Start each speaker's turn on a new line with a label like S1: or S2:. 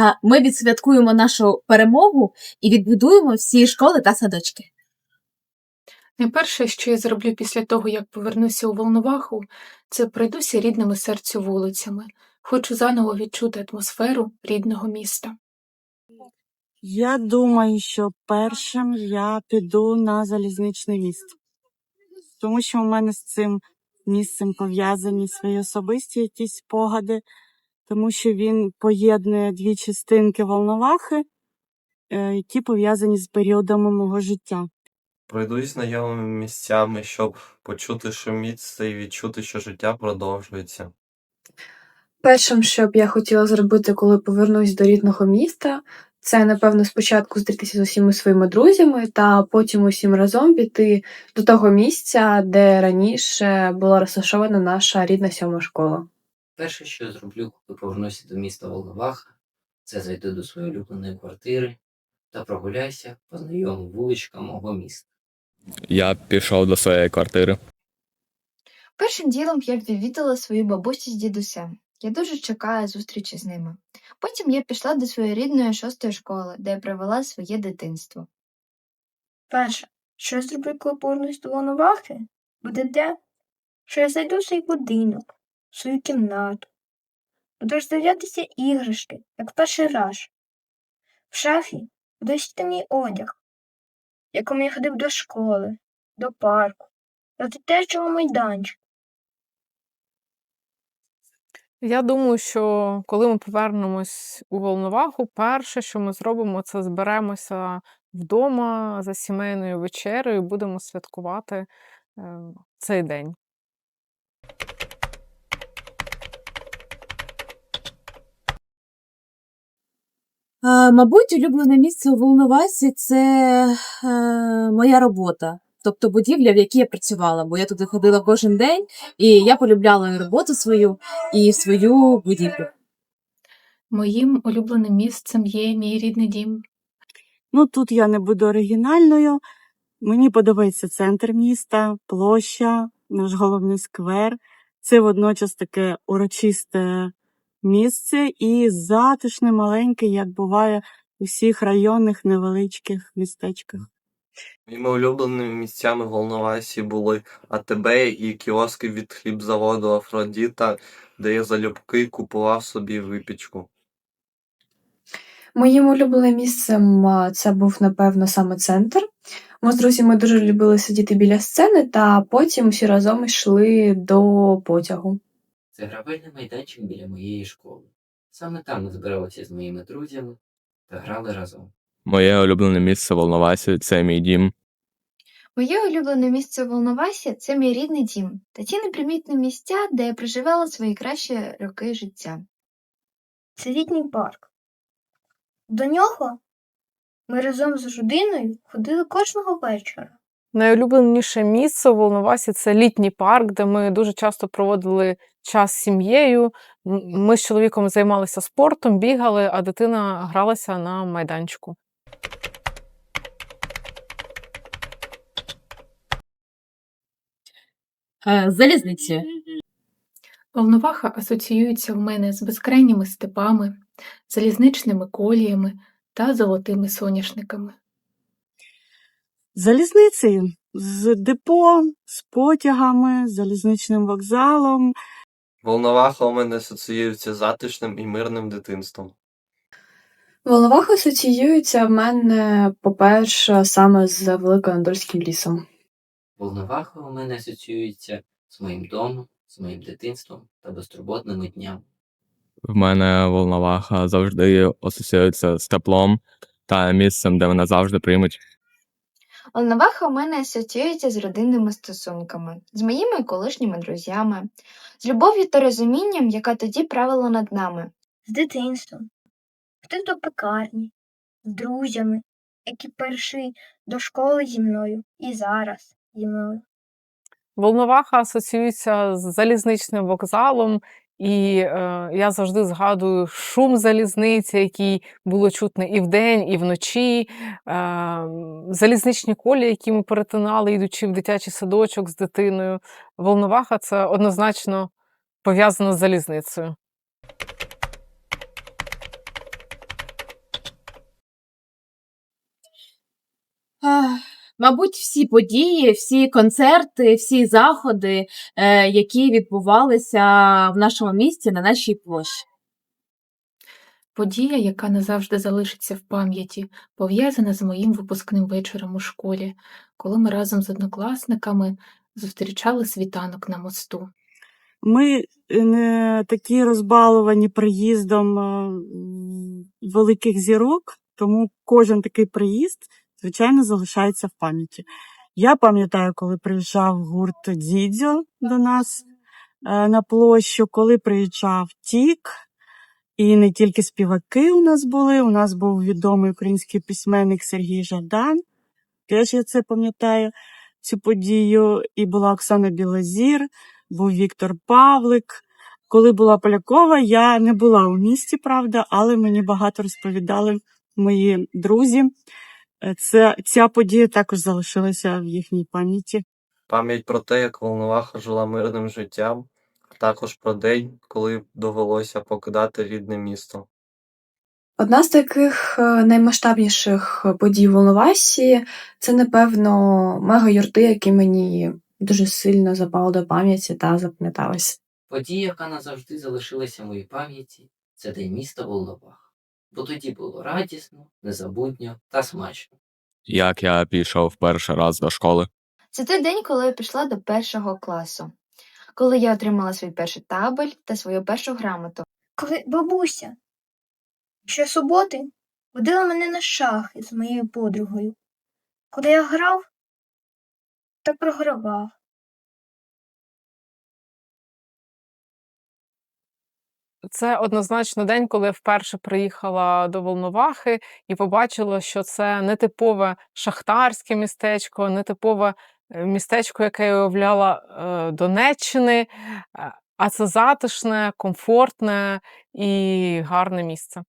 S1: А ми відсвяткуємо нашу перемогу і відбудуємо всі школи та садочки.
S2: Найперше, що я зроблю після того, як повернуся у Волноваху, це пройдуся рідними серцю вулицями. Хочу заново відчути атмосферу рідного міста.
S3: Я думаю, що першим я піду на залізничний міст, тому що у мене з цим місцем пов'язані свої особисті якісь спогади, тому що він поєднує дві частинки Волновахи, е, які пов'язані з періодами мого життя.
S4: Пройдусь знайомими місцями, щоб почути шум міста і відчути, що життя продовжується.
S5: Першим, що б я хотіла зробити, коли повернусь до рідного міста, це, напевно, спочатку зустрітися з усіма своїми друзями, та потім усім разом піти до того місця, де раніше була розташована наша рідна сьома школа.
S6: Перше, що я зроблю, коли повернуся до міста Волноваха, це зайду до своєї улюбленої квартири та прогуляюся по знайомим вуличкам мого міста.
S7: Я пішов до своєї квартири.
S8: Першим ділом я відвідала свою бабусю з дідусем. Я дуже чекаю зустрічі з ними. Потім я пішла до своєї рідної шостої школи, де я провела своє дитинство.
S9: Перше, що я зроблю, коли повернусь до Волновахи, буде те, що я зайду в свій будинок, свою кімнату, буду роздивлятися іграшки, як перший раз. В шафі висіти мій одяг, якому я ходив до школи, до парку, до дитячого майданчика.
S2: Я думаю, що коли ми повернемось у Волноваху, перше, що ми зробимо, це зберемося вдома за сімейною вечерею і будемо святкувати е, цей день.
S1: Мабуть, улюблене місце у Волновасі це е, моя робота, тобто будівля, в якій я працювала, бо я туди ходила кожен день, і я полюбляла і роботу свою, і свою будівлю.
S2: Моїм улюбленим місцем є мій рідний дім.
S3: Ну тут я не буду оригінальною. Мені подобається центр міста, площа, наш головний сквер. Це водночас таке урочисте місце і затишне, маленьке, як буває у всіх районних невеличких містечках.
S4: Моїми улюбленими місцями в Волновасі були АТБ і кіоски від хлібзаводу Афродіта, де я залюбки купував собі випічку.
S5: Моїм улюбленим місцем а, це був, напевно, саме центр. Ми з друзями дуже любили сидіти біля сцени, та потім всі разом йшли до потягу.
S6: Це гравельний майданчик біля моєї школи. Саме там ми збиралися з моїми друзями та грали разом.
S7: Моє улюблене місце в Волновасі це мій дім.
S8: Моє улюблене місце у Волновасі це мій рідний дім та ті непримітні місця, де я проживала свої кращі роки життя.
S9: Це літній парк. До нього ми разом з родиною ходили кожного вечора.
S2: Найулюбленіше місце у Волновасі це літній парк, де ми дуже часто проводили час з сім'єю. Ми з чоловіком займалися спортом, бігали, а дитина гралася на майданчику.
S1: Е, Залізниці.
S2: Волноваха асоціюється в мене з безкрайніми степами, залізничними коліями та золотими соняшниками.
S3: Залізницею з депо, з потягами, з залізничним вокзалом.
S4: Волноваха у мене асоціюється з затишним і мирним дитинством.
S5: Волноваха асоціюється в мене, по-перше, саме з Великоандольським лісом.
S6: Волноваха у мене асоціюється з моїм домом, з моїм дитинством та безтурботними днями.
S7: В мене Волноваха завжди асоціюється з теплом та місцем, де мене завжди приймуть.
S8: Волноваха у мене асоціюється з родинними стосунками, з моїми колишніми друзями, з любов'ю та розумінням, яка тоді правила над нами.
S9: З дитинством. Ходив до пекарні, з друзями, які перші до школи зі мною і зараз зі мною.
S2: Волноваха асоціюється з залізничним вокзалом, і е, я завжди згадую шум залізниці, який було чутно і вдень, і вночі, е, залізничні колі, які ми перетинали, йдучи в дитячий садочок з дитиною. Волноваха це однозначно пов'язано з залізницею.
S1: Мабуть, всі події, всі концерти, всі заходи, е, які відбувалися в нашому місті на нашій площі.
S10: Подія, яка назавжди залишиться в пам'яті, пов'язана з моїм випускним вечором у школі, коли ми разом з однокласниками зустрічали світанок на мосту.
S3: Ми е, не такі розбаловані приїздом е, великих зірок, тому кожен такий приїзд, звичайно, залишається в пам'яті. Я пам'ятаю, коли приїжджав гурт Дідзьо до нас е, на площу, коли приїжджав Тік, і не тільки співаки у нас були. У нас був відомий український письменник Сергій Жадан. Теж я це пам'ятаю, цю подію. І була Оксана Білозір, був Віктор Павлик. Коли була Полякова, я не була у місті, правда, але мені багато розповідали мої друзі. Е, Це, ця подія також залишилася в їхній пам'яті.
S4: Пам'ять про те, як Волноваха жила мирним життям, а також про день, коли довелося покидати рідне місто.
S5: Одна з таких е, наймасштабніших подій в Волновасі це, напевно, мега-юрти, які мені дуже сильно запали до пам'яті та запам'ятались.
S6: Подія, яка назавжди залишилася в моїй пам'яті, це день міста Волновах. Бо тоді було радісно, незабутньо та смачно.
S7: Як я пішов перший раз до школи.
S8: Це той день, коли я пішла до першого класу, коли я отримала свій перший табель та свою першу грамоту.
S9: Коли бабуся щосуботи водила мене на шахи з моєю подругою. Коли я грав та програвав.
S2: Це однозначно день, коли я вперше приїхала до Волновахи і побачила, що це не типове шахтарське містечко, не типове е, містечко, яке я уявляла е, Донеччини, е, а це затишне, комфортне і гарне місце.